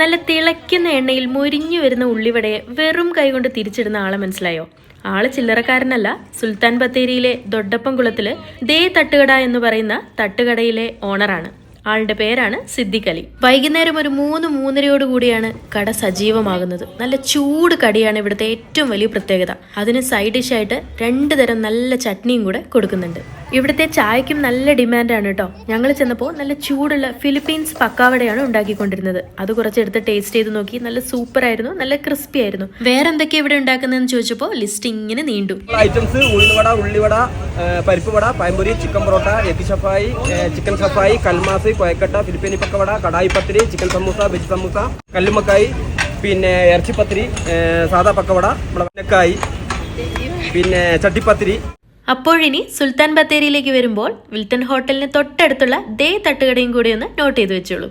നല്ല തിളയ്ക്കുന്ന എണ്ണയിൽ മുരിഞ്ഞു വരുന്ന ഉള്ളിവടയെ വെറും കൈകൊണ്ട് തിരിച്ചിടുന്ന ആളെ മനസ്സിലായോ? ആൾ ചില്ലറക്കാരനല്ല. സുൽത്താൻ ബത്തേരിയിലെ ദൊഡപ്പം കുളത്തിൽ ദേ തട്ടുകട എന്ന് പറയുന്ന തട്ടുകടയിലെ ഓണറാണ്. ആളുടെ പേരാണ് സിദ്ദിഖ് അലി. വൈകുന്നേരം ഒരു മൂന്ന് മൂന്നരയോട് കൂടിയാണ് കട സജീവമാകുന്നത്. നല്ല ചൂട് കടിയാണ് ഇവിടുത്തെ ഏറ്റവും വലിയ പ്രത്യേകത. അതിന് സൈഡ് ഡിഷായിട്ട് രണ്ട് തരം നല്ല ചട്നിയും കൂടെ കൊടുക്കുന്നുണ്ട്. ഇവിടുത്തെ ചായക്കും നല്ല ഡിമാൻഡാണ് കേട്ടോ. ഞങ്ങൾ ചെന്നപ്പോൾ നല്ല ചൂടുള്ള ഫിലിപ്പീൻസ് പക്കാവടയാണ് ഉണ്ടാക്കിക്കൊണ്ടിരുന്നത്. അത് കുറച്ചെടുത്ത് ടേസ്റ്റ് ചെയ്ത് നോക്കി നല്ല സൂപ്പർ ആയിരുന്നു നല്ല ക്രിസ്പി ആയിരുന്നു. വേറെ എന്തൊക്കെയാണ് ഇവിടെ ഉണ്ടാക്കുന്നതെന്ന് ചോദിച്ചപ്പോൾ ലിസ്റ്റ് ഇങ്ങനെ നീണ്ടു. ഐറ്റംസ് ഉള്ളിവട ഏ, പരിപ്പ് വട പയമ്പൊരി ചിക്കൻ പൊറോട്ട എത്തി ഷഫായി ചിക്കൻ സഫായി കൽമാസ് കൊയക്കട്ട ഫിലിപ്പീനി പക്കവട കടായി പത്തിരി ചിക്കൻ സമൂസ വെജ് സമൂസ കല്ലുമക്കായി പിന്നെ ഇറച്ചിപ്പത്തിരി സാധാ പക്കവട മുളകായി പിന്നെ ചട്ടിപ്പത്തിരി. അപ്പോഴിനി സുൽത്താൻ ബത്തേരിയിലേക്ക് വരുമ്പോൾ വിൽട്ടൺ ഹോട്ടലിന് തൊട്ടടുത്തുള്ള ദേ തട്ടുകടയും കൂടി ഒന്ന് നോട്ട് ചെയ്ത് വെച്ചോളൂ.